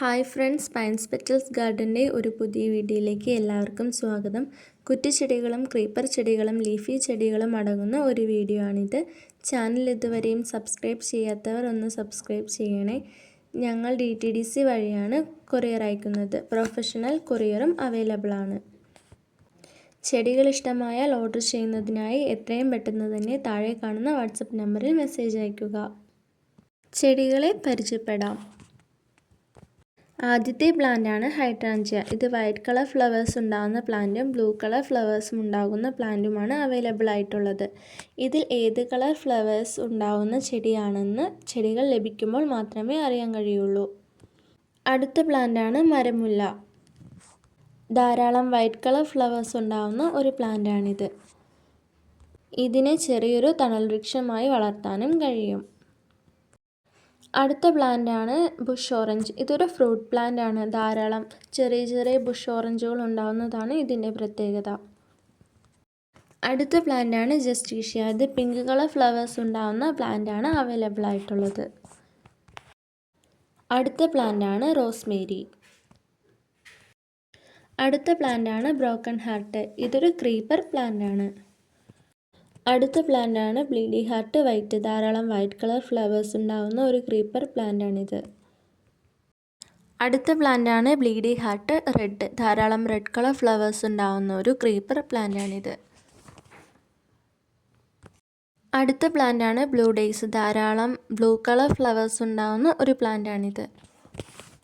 Hi friends pines petals ഗാർഡന്റെ ഒരു പുതിയ വീഡിയോയിലേക്ക് എല്ലാവർക്കും സ്വാഗതം. കുറ്റിച്ചെടികളും ക്രീപ്പർ ചെടികളും ലീഫി ചെടികളും അടങ്ങുന്ന ഒരു വീഡിയോ ആണിത്. ചാനൽ ഇതുവരെയും സബ്സ്ക്രൈബ് ചെയ്യാത്തവർ ഒന്ന് സബ്സ്ക്രൈബ് ചെയ്യണേ. ഞങ്ങൾ ഡി ടി ഡി സി വഴിയാണ് കൊറിയർ അയക്കുന്നത്. പ്രൊഫഷണൽ കൊറിയറും അവൈലബിൾ ആണ്. ചെടികൾ ഇഷ്ടമായാൽ ഓർഡർ ചെയ്യുന്നതിനായി എത്രയും പെട്ടെന്ന് തന്നെ താഴെ കാണുന്ന വാട്സപ്പ് നമ്പറിൽ മെസ്സേജ് അയയ്ക്കുക. ചെടികളെ പരിചയപ്പെടാം. ആദ്യത്തെ പ്ലാന്റാണ് ഹൈഡ്രാഞ്ചിയ ഇത് വൈറ്റ് കളർ ഫ്ലവേഴ്സ് ഉണ്ടാകുന്ന പ്ലാന്റും ബ്ലൂ കളർ ഫ്ലവേഴ്സും ഉണ്ടാകുന്ന പ്ലാന്റുമാണ് അവൈലബിൾ ആയിട്ടുള്ളത്. ഇതിൽ ഏത് കളർ ഫ്ലവേഴ്സ് ഉണ്ടാകുന്ന ചെടിയാണെന്ന് ചെടികൾ ലഭിക്കുമ്പോൾ മാത്രമേ അറിയാൻ കഴിയുള്ളൂ. അടുത്ത പ്ലാന്റാണ് മരമുല്ല. ധാരാളം വൈറ്റ് കളർ ഫ്ലവേഴ്സ് ഉണ്ടാകുന്ന ഒരു പ്ലാന്റാണിത് ഇതിനെ ചെറിയൊരു തണൽ വൃക്ഷമായി വളർത്താനും കഴിയും. അടുത്ത പ്ലാന്റ് ആണ് ബുഷ് ഓറഞ്ച്. ഇതൊരു ഫ്രൂട്ട് പ്ലാന്റ് ആണ് ധാരാളം ചെറിയ ചെറിയ ബുഷ് ഓറഞ്ചുകൾ ഉണ്ടാകുന്നതാണ് ഇതിന്റെ പ്രത്യേകത. അടുത്ത പ്ലാന്റ് ആണ് ജസ്റ്റീഷ്യ. ഇത് പിങ്ക് കളർ ഫ്ലവേഴ്സ് ഉണ്ടാകുന്ന പ്ലാന്റ് ആണ് അവൈലബിൾ ആയിട്ടുള്ളത്. അടുത്ത പ്ലാന്റ് പ്ലാന്റാണ് റോസ്മേരി. അടുത്ത പ്ലാന്റ് ആണ് ബ്രോക്കൺ ഹാർട്ട്. ഇതൊരു ക്രീപ്പർ പ്ലാന്റ് ആണ് അടുത്ത പ്ലാന്റ് ആണ് ബ്ലീഡി ഹാർട്ട് വൈറ്റ്. ധാരാളം വൈറ്റ് കളർ ഫ്ലവേഴ്സ് ഉണ്ടാവുന്ന ഒരു ക്രീപ്പർ പ്ലാന്റാണിത്. അടുത്ത പ്ലാന്റ് ആണ് ബ്ലീഡി ഹാർട്ട് റെഡ്. ധാരാളം റെഡ് കളർ ഫ്ലവേഴ്സ് ഉണ്ടാവുന്ന ഒരു ക്രീപ്പർ പ്ലാന്റാണിത്. അടുത്ത പ്ലാന്റ് ആണ് ബ്ലൂ ഡേയ്സ്. ധാരാളം ബ്ലൂ കളർ ഫ്ലവേഴ്സ് ഉണ്ടാവുന്ന ഒരു പ്ലാന്റാണിത്.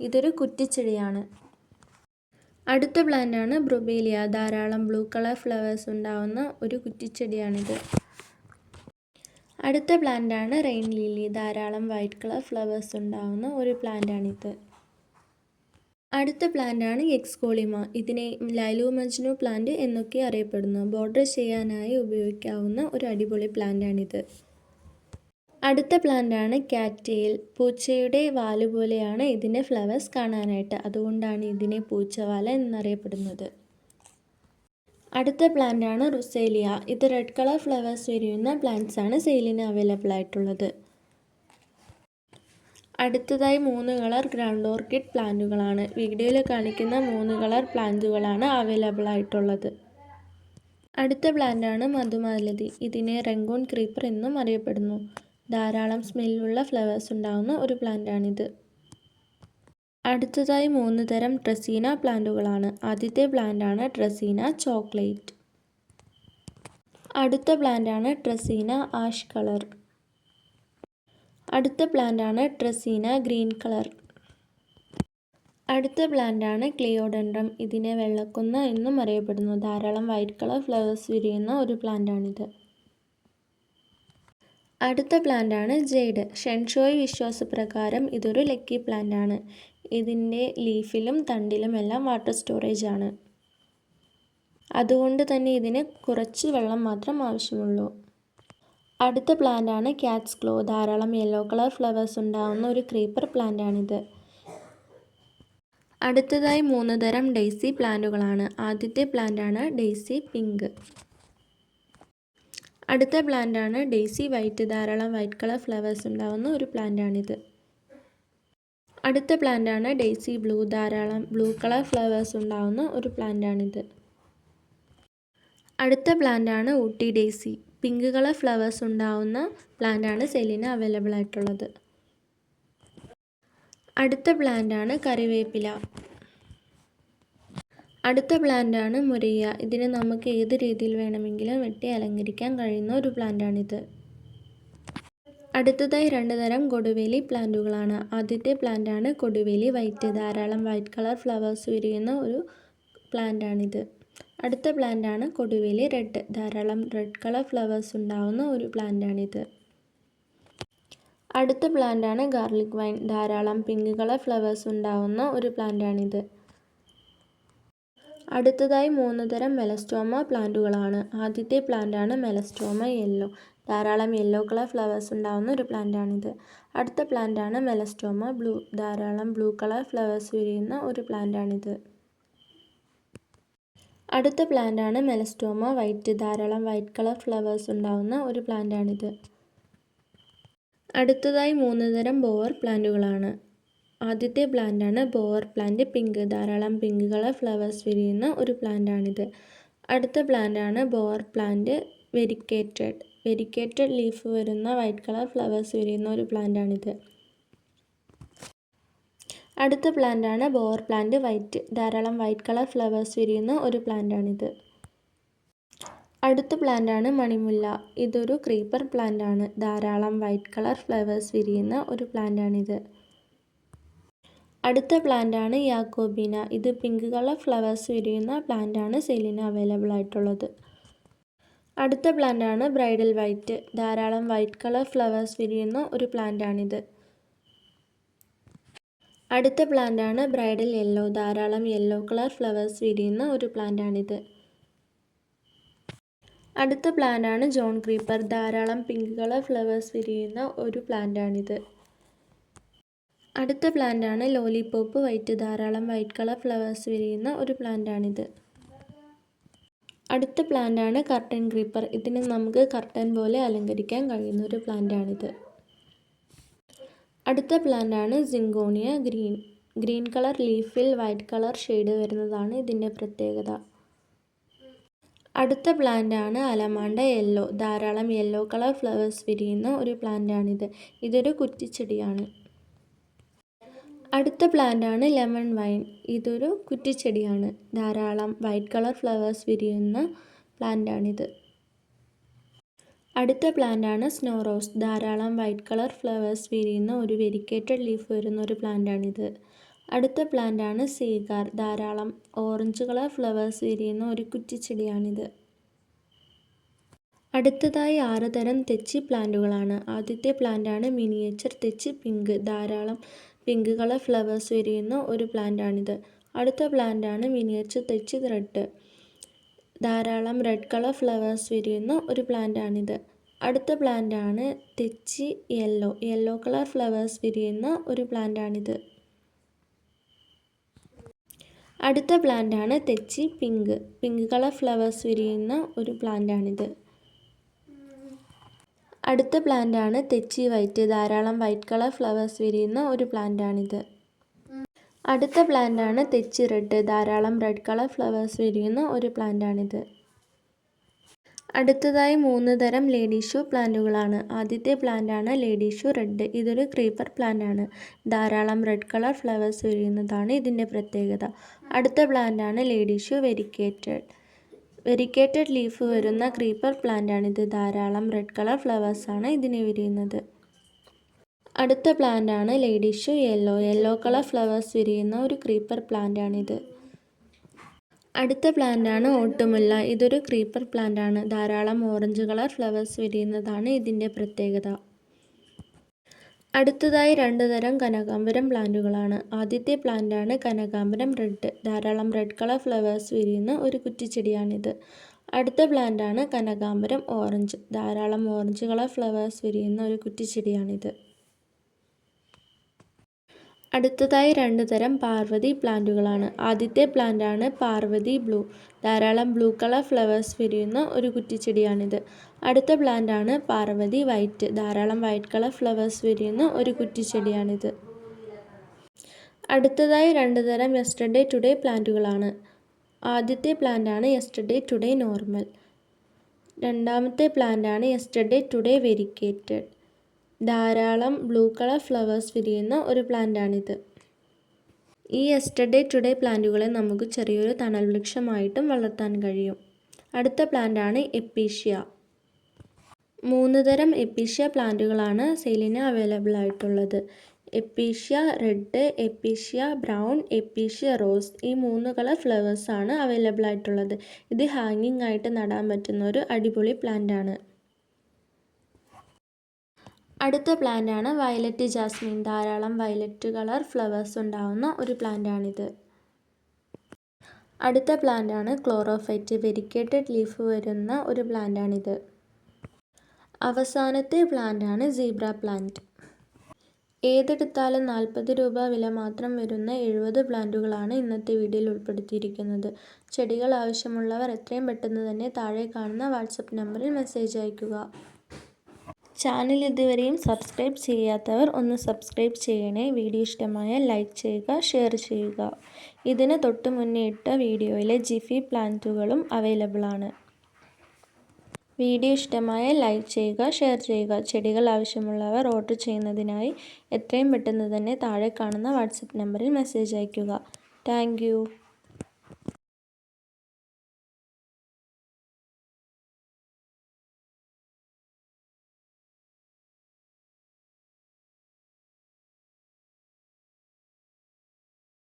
ഇതൊരു കുറ്റിച്ചെടിയാണ്. അടുത്ത പ്ലാന്റാണ് ബ്രൊബേലിയ ധാരാളം ബ്ലൂ കളർ ഫ്ലവേഴ്സ് ഉണ്ടാവുന്ന ഒരു കുറ്റിച്ചെടിയാണിത്. അടുത്ത പ്ലാന്റാണ് റെയിൻ ലില്ലി. ധാരാളം വൈറ്റ് കളർ ഫ്ലവേഴ്സ് ഉണ്ടാവുന്ന ഒരു പ്ലാന്റാണിത്. അടുത്ത പ്ലാന്റാണ് എക്സ്കോളിമ. ഇതിനെ ലൈലു മജ്നു പ്ലാന്റ് എന്നൊക്കെ അറിയപ്പെടുന്നു. ബോർഡർ ചെയ്യാനായി ഉപയോഗിക്കാവുന്ന ഒരു അടിപൊളി പ്ലാന്റാണിത്. അടുത്ത പ്ലാന്റാണ് കാറ്റേൽ. പൂച്ചയുടെ വാൽ പോലെയാണ് ഇതിന്റെ ഫ്ലവേഴ്സ് കാണാനായിട്ട്. അതുകൊണ്ടാണ് ഇതിനെ പൂച്ചവാല എന്നറിയപ്പെടുന്നത്. അടുത്ത പ്ലാന്റാണ് റുസേലിയ. ഇത് റെഡ് കളർ ഫ്ലവേഴ്സ് വിരിയുന്ന പ്ലാന്റ്സ് ആണ് സെയിലിന് അവൈലബിൾ ആയിട്ടുള്ളത്. അടുത്തതായി മൂന്ന് കളർ ഗ്രൗണ്ട് ഓർക്കിഡ് പ്ലാന്റുകളാണ്. വീഡിയോയിൽ കാണിക്കുന്ന മൂന്ന് കളർ പ്ലാന്റുകളാണ് അവൈലബിൾ ആയിട്ടുള്ളത്. അടുത്ത പ്ലാന്റാണ് മധുമാലതി. ഇതിനെ റെങ്കോൺ ക്രീപ്പർ എന്നും അറിയപ്പെടുന്നു. ധാരാളം സ്മെല്ലുള്ള ഫ്ലവേഴ്സ് ഉണ്ടാകുന്ന ഒരു പ്ലാന്റാണിത്. അടുത്തതായി മൂന്ന് തരം ഡ്രസീന പ്ലാന്റുകളാണ്. ആദ്യത്തെ പ്ലാന്റാണ് ഡ്രസീന ചോക്ലേറ്റ്. അടുത്ത പ്ലാന്റാണ് ഡ്രസീന ആഷ് കളർ. അടുത്ത പ്ലാന്റാണ് ഡ്രസീന ഗ്രീൻ കളർ. അടുത്ത പ്ലാന്റാണ് ക്ലിയോഡൻഡ്രം. ഇതിനെ വെള്ളക്കുന്ന എന്നും അറിയപ്പെടുന്നു. ധാരാളം വൈറ്റ് കളർ ഫ്ലവേഴ്സ് വിരിയുന്ന ഒരു പ്ലാന്റാണിത്. അടുത്ത പ്ലാന്റാണ് ജെയ്ഡ് ഷെൻഷോയ് വിശ്വാസപ്രകാരം ഇതൊരു ലക്കി പ്ലാന്റാണ്. ഇതിന്റെ ലീഫിലും തണ്ടിലും എല്ലാം വാട്ടർ സ്റ്റോറേജ് ആണ് അതുകൊണ്ട് തന്നെ ഇതിന് കുറച്ച് വെള്ളം മാത്രം ആവശ്യമുള്ളൂ. അടുത്ത പ്ലാന്റാണ് ക്യാറ്റ്സ് ക്ലോ. ധാരാളം യെല്ലോ കളർ ഫ്ലവേഴ്സ് ഉണ്ടാകുന്ന ഒരു ക്രീപ്പർ പ്ലാന്റാണിത്. അടുത്തതായി മൂന്ന് തരം ഡെയ്സി പ്ലാന്റുകളാണ്. ആദ്യത്തെ പ്ലാന്റാണ് ഡെയ്സി പിങ്ക്. അടുത്ത പ്ലാന്റാണ് ഡെയ്സി വൈറ്റ് ധാരാളം വൈറ്റ് കളർ ഫ്ലവേഴ്സ് ഉണ്ടാകുന്ന ഒരു പ്ലാന്റാണിത്. അടുത്ത പ്ലാന്റാണ് ഡെയ്സി ബ്ലൂ ധാരാളം ബ്ലൂ കളർ ഫ്ലവേഴ്സ് ഉണ്ടാകുന്ന ഒരു പ്ലാന്റാണിത്. അടുത്ത പ്ലാന്റാണ് Ooty daisy pink colour flowers ഉണ്ടാകുന്ന പ്ലാന്റാണ് സെലിന് അവൈലബിൾ ആയിട്ടുള്ളത്. അടുത്ത പ്ലാന്റാണ് കറിവേപ്പില. അടുത്ത പ്ലാന്റാണ് മുരയ്യ ഇതിനെ നമുക്ക് ഏത് രീതിയിൽ വേണമെങ്കിലും വെട്ടി അലങ്കരിക്കാൻ കഴിയുന്ന ഒരു പ്ലാന്റാണിത്. അടുത്തതായി രണ്ട് തരം കൊടുവേലി പ്ലാന്റുകളാണ്. ആദ്യത്തെ പ്ലാന്റാണ് കൊടുവേലി വൈറ്റ്. ധാരാളം വൈറ്റ് കളർ ഫ്ലവേഴ്സ് വിരിയുന്ന ഒരു പ്ലാന്റാണിത്. അടുത്ത പ്ലാന്റാണ് കൊടുവേലി റെഡ്. ധാരാളം റെഡ് കളർ ഫ്ലവേഴ്സ് ഉണ്ടാവുന്ന ഒരു പ്ലാന്റാണിത്. അടുത്ത പ്ലാന്റാണ് ഗാർലിക് വൈൻ. ധാരാളം പിങ്ക് കളർ ഫ്ലവേഴ്സ് ഉണ്ടാവുന്ന ഒരു പ്ലാന്റാണിത്. അടുത്തതായി മൂന്ന് തരം മെലസ്റ്റോമ പ്ലാന്റുകളാണ്. ആദ്യത്തെ പ്ലാന്റാണ് മെലസ്റ്റോമ യെല്ലോ. ധാരാളം യെല്ലോ കളർ ഫ്ലവേഴ്സ് ഉണ്ടാകുന്ന ഒരു പ്ലാന്റാണിത്. അടുത്ത പ്ലാന്റാണ് മെലസ്റ്റോമ ബ്ലൂ. ധാരാളം ബ്ലൂ കളർ ഫ്ലവേഴ്സ് വിരിയുന്ന ഒരു പ്ലാന്റാണിത്. അടുത്ത പ്ലാന്റാണ് മെലസ്റ്റോമ വൈറ്റ്. ധാരാളം വൈറ്റ് കളർ ഫ്ലവേഴ്സ് ഉണ്ടാകുന്ന ഒരു പ്ലാന്റാണിത്. അടുത്തതായി മൂന്ന് തരം ബോവർ പ്ലാന്റുകളാണ്. ആദ്യത്തെ പ്ലാന്റാണ് ബോവർ പ്ലാന്റ് പിങ്ക് ധാരാളം പിങ്ക് കളർ ഫ്ലവേഴ്സ് വിരിയുന്ന ഒരു പ്ലാന്റാണിത് അടുത്ത പ്ലാന്റാണ് bower plant variegated variegated leaf വരുന്ന വൈറ്റ് കളർ ഫ്ലവേഴ്സ് വിരിയുന്ന ഒരു പ്ലാന്റാണിത് അടുത്ത പ്ലാന്റാണ് ബോവർ പ്ലാന്റ് വൈറ്റ് ധാരാളം വൈറ്റ് കളർ ഫ്ലവേഴ്സ് വിരിയുന്ന ഒരു പ്ലാന്റാണിത് അടുത്ത പ്ലാന്റാണ് മണിമുല്ല. ഇതൊരു ക്രീപ്പർ പ്ലാന്റാണ് ധാരാളം വൈറ്റ് കളർ ഫ്ലവേഴ്സ് വിരിയുന്ന ഒരു പ്ലാന്റാണിത് അടുത്ത പ്ലാന്റാണ് യാക്കോബീന. ഇത് പിങ്ക് കളർ ഫ്ലവേഴ്സ് വിരിയുന്ന പ്ലാന്റാണ് സെയിലിന് അവൈലബിൾ ആയിട്ടുള്ളത്. അടുത്ത പ്ലാന്റാണ് ബ്രൈഡൽ വൈറ്റ് ധാരാളം വൈറ്റ് കളർ ഫ്ലവേഴ്സ് വിരിയുന്ന ഒരു പ്ലാന്റാണിത് അടുത്ത പ്ലാന്റാണ് ബ്രൈഡൽ യെല്ലോ ധാരാളം യെല്ലോ കളർ ഫ്ലവേഴ്സ് വിരിയുന്ന ഒരു പ്ലാന്റാണിത് അടുത്ത പ്ലാന്റാണ് ജോൺ ക്രീപ്പർ ധാരാളം പിങ്ക് കളർ ഫ്ലവേഴ്സ് വിരിയുന്ന ഒരു പ്ലാന്റാണിത് അടുത്ത പ്ലാന്റാണ് ലോലിപോപ്പ് വൈറ്റ്. ധാരാളം വൈറ്റ് കളർ ഫ്ലവേഴ്സ് വിരിയുന്ന ഒരു പ്ലാന്റാണിത്. അടുത്ത പ്ലാന്റാണ് കർട്ടൻ ക്രീപ്പർ. ഇതിന് നമുക്ക് കർട്ടൻ പോലെ അലങ്കരിക്കാൻ കഴിയുന്ന ഒരു പ്ലാന്റാണിത്. അടുത്ത പ്ലാന്റാണ് സിങ്കോണിയ ഗ്രീൻ. ഗ്രീൻ കളർ ലീഫിൽ വൈറ്റ് കളർ ഷെയ്ഡ് വരുന്നതാണ് ഇതിന്റെ പ്രത്യേകത. അടുത്ത പ്ലാന്റാണ് അലമാണ്ട യെല്ലോ. ധാരാളം യെല്ലോ കളർ ഫ്ലവേഴ്സ് വിരിയുന്ന ഒരു പ്ലാന്റാണിത്. ഇതൊരു കുറ്റിച്ചെടിയാണ്. അടുത്ത പ്ലാന്റാണ് ലെമൺ വൈൻ. ഇതൊരു കുറ്റിച്ചെടിയാണ്. ധാരാളം വൈറ്റ് കളർ ഫ്ലവേഴ്സ് വിരിയുന്ന പ്ലാന്റാണിത്. അടുത്ത പ്ലാന്റാണ് സ്നോ റോസ്. ധാരാളം വൈറ്റ് കളർ ഫ്ലവേഴ്സ് വിരിയുന്ന ഒരു വെരിക്കേറ്റഡ് ലീഫ് വരുന്ന ഒരു പ്ലാന്റാണിത്. അടുത്ത പ്ലാന്റാണ് സീഗാർ. ധാരാളം ഓറഞ്ച് കളർ ഫ്ലവേഴ്സ് വിരിയുന്ന ഒരു കുറ്റിച്ചെടിയാണിത്. അടുത്തതായി ആറ് തരം തെച്ചി പ്ലാന്റുകളാണ്. ആദ്യത്തെ പ്ലാന്റാണ് മിനിയേച്ചർ തെച്ചി പിങ്ക്. ധാരാളം പിങ്ക് കളർ ഫ്ലവേഴ്സ് വിരിയുന്ന ഒരു പ്ലാന്റാണിത്. അടുത്ത പ്ലാന്റ് ആണ് മിനിയേച്ചർ തെച്ചി റെഡ് ധാരാളം റെഡ് കളർ ഫ്ലവേഴ്സ് വിരിയുന്ന ഒരു പ്ലാന്റാണിത്. അടുത്ത പ്ലാന്റ് ആണ് തെച്ചി യെല്ലോ യെല്ലോ കളർ ഫ്ലവേഴ്സ് വിരിയുന്ന ഒരു പ്ലാന്റാണിത്. അടുത്ത പ്ലാന്റ് ആണ് തെച്ചി പിങ്ക് പിങ്ക് കളർ ഫ്ലവേഴ്സ് വിരിയുന്ന ഒരു പ്ലാന്റാണിത്. അടുത്ത പ്ലാന്റാണ് തെച്ചി വൈറ്റ്. ധാരാളം വൈറ്റ് കളർ ഫ്ലവേഴ്സ് വിരിയുന്ന ഒരു പ്ലാന്റാണിത്. അടുത്ത പ്ലാന്റാണ് തെച്ചി റെഡ്. ധാരാളം റെഡ് കളർ ഫ്ലവേഴ്സ് വിരിയുന്ന ഒരു പ്ലാന്റാണിത്. അടുത്തതായി മൂന്ന് തരം ലേഡി ഷൂ പ്ലാന്റുകളാണ്. ആദ്യത്തെ പ്ലാന്റാണ് ഷൂ റെഡ്. ഇതൊരു ക്രീപ്പർ പ്ലാന്റാണ്. ധാരാളം റെഡ് കളർ ഫ്ലവേഴ്സ് വിരിയുന്നതാണ് ഇതിന്റെ പ്രത്യേകത. അടുത്ത പ്ലാന്റാണ് ഷൂ വെരിക്കേറ്റഡ്. വെരിക്കേറ്റഡ് ലീഫ് വരുന്ന ക്രീപ്പർ പ്ലാന്റാണിത്. ധാരാളം റെഡ് കളർ ഫ്ലവേഴ്സാണ് ഇതിന് വിരിയുന്നത്. അടുത്ത പ്ലാന്റാണ് ladies yellow. Yellow colour flowers വിരിയുന്ന ഒരു ക്രീപ്പർ പ്ലാന്റാണിത്. അടുത്ത പ്ലാന്റാണ് ഓട്ടുമുല്ല. ഇതൊരു ക്രീപ്പർ പ്ലാന്റാണ്. ധാരാളം ഓറഞ്ച് കളർ ഫ്ലവേഴ്സ് വിരിയുന്നതാണ് ഇതിന്റെ പ്രത്യേകത. അടുത്തതായി രണ്ട് തരം കനകാംബരം പ്ലാന്റുകളാണ്. ആദ്യത്തെ പ്ലാന്റാണ് കനകാംബരം റെഡ്. ധാരാളം റെഡ് കളർ ഫ്ലവേഴ്സ് വിരിയുന്ന ഒരു കുറ്റിച്ചെടിയാണിത്. അടുത്ത പ്ലാന്റാണ് കനകാംബരം ഓറഞ്ച്. ധാരാളം ഓറഞ്ച് കളർ ഫ്ലവേഴ്സ് വിരിയുന്ന ഒരു കുറ്റിച്ചെടിയാണിത്. അടുത്തതായി രണ്ട് തരം പാർവതി പ്ലാന്റുകളാണ്. ആദ്യത്തെ പ്ലാന്റാണ് പാർവതി ബ്ലൂ. ധാരാളം ബ്ലൂ കളർ ഫ്ലവേഴ്സ് വിരിയുന്ന ഒരു കുറ്റിച്ചെടിയാണിത്. അടുത്ത പ്ലാന്റാണ് പാർവതി വൈറ്റ്. ധാരാളം വൈറ്റ് കളർ ഫ്ലവേഴ്സ് വിരിയുന്ന ഒരു കുറ്റിച്ചെടിയാണിത്. അടുത്തതായി രണ്ട് തരം യെസ്റ്റർഡേ ടുഡേ പ്ലാന്റുകളാണ്. ആദ്യത്തെ പ്ലാന്റാണ് യെസ്റ്റർഡേ ടുഡേ നോർമൽ. രണ്ടാമത്തെ പ്ലാന്റാണ് യെസ്റ്റർഡേ ടുഡേ വെരിക്കേറ്റഡ്. ധാരാളം ബ്ലൂ കളർ ഫ്ലവേഴ്സ് വിരിയുന്ന ഒരു പ്ലാന്റാണിത്. ഈ എസ്റ്റർഡേ ടുഡേ പ്ലാന്റുകളെ നമുക്ക് ചെറിയൊരു തണൽ വൃക്ഷമായിട്ടും വളർത്താൻ കഴിയും. അടുത്ത പ്ലാന്റാണ് എപ്പീഷ്യ. മൂന്ന് തരം എപ്പീഷ്യ പ്ലാന്റുകളാണ് സെയിലിന് അവൈലബിൾ ആയിട്ടുള്ളത്. Episcia red episcia brown episcia rose ഈ മൂന്ന് കളർ ഫ്ലവേഴ്സാണ് അവൈലബിൾ ആയിട്ടുള്ളത്. ഇത് ഹാങ്ങിങ് ആയിട്ട് നടാൻ പറ്റുന്ന ഒരു അടിപൊളി പ്ലാന്റാണ്. അടുത്ത പ്ലാന്റാണ് വയലറ്റ് ജാസ്മിൻ. ധാരാളം വയലറ്റ് കളർ ഫ്ലവേഴ്സ് ഉണ്ടാവുന്ന ഒരു പ്ലാന്റാണിത്. അടുത്ത പ്ലാന്റാണ് ക്ലോറോഫൈറ്റ്. വെരിക്കേറ്റഡ് ലീഫ് വരുന്ന ഒരു പ്ലാന്റാണിത്. അവസാനത്തെ പ്ലാന്റാണ് സീബ്ര പ്ലാന്റ്. ഏതെടുത്താലും നാൽപ്പത് രൂപ വില മാത്രം വരുന്ന എഴുപത് പ്ലാന്റുകളാണ് ഇന്നത്തെ വീഡിയോയിൽ ഉൾപ്പെടുത്തിയിരിക്കുന്നത്. ചെടികൾ ആവശ്യമുള്ളവർ എത്രയും പെട്ടെന്ന് തന്നെ താഴെ കാണുന്ന വാട്സപ്പ് നമ്പറിൽ മെസ്സേജ് അയയ്ക്കുക. ചാനൽ ഇതുവരെയും സബ്സ്ക്രൈബ് ചെയ്യാത്തവർ ഒന്ന് സബ്സ്ക്രൈബ് ചെയ്യണേ. വീഡിയോ ഇഷ്ടമായ ലൈക്ക് ചെയ്യുക ഷെയർ ചെയ്യുക. ഇതിന് തൊട്ട് മുന്നേ ഇട്ട വീഡിയോയിലെ ജിഫി പ്ലാന്റുകളും അവൈലബിൾ ആണ് വീഡിയോ ഇഷ്ടമായ ലൈക്ക് ചെയ്യുക ഷെയർ ചെയ്യുക. ചെടികൾ ആവശ്യമുള്ളവർ ഓർഡർ ചെയ്യുന്നതിനായി എത്രയും പെട്ടെന്ന് തന്നെ താഴെ കാണുന്ന വാട്സപ്പ് നമ്പറിൽ മെസ്സേജ് അയയ്ക്കുക. താങ്ക്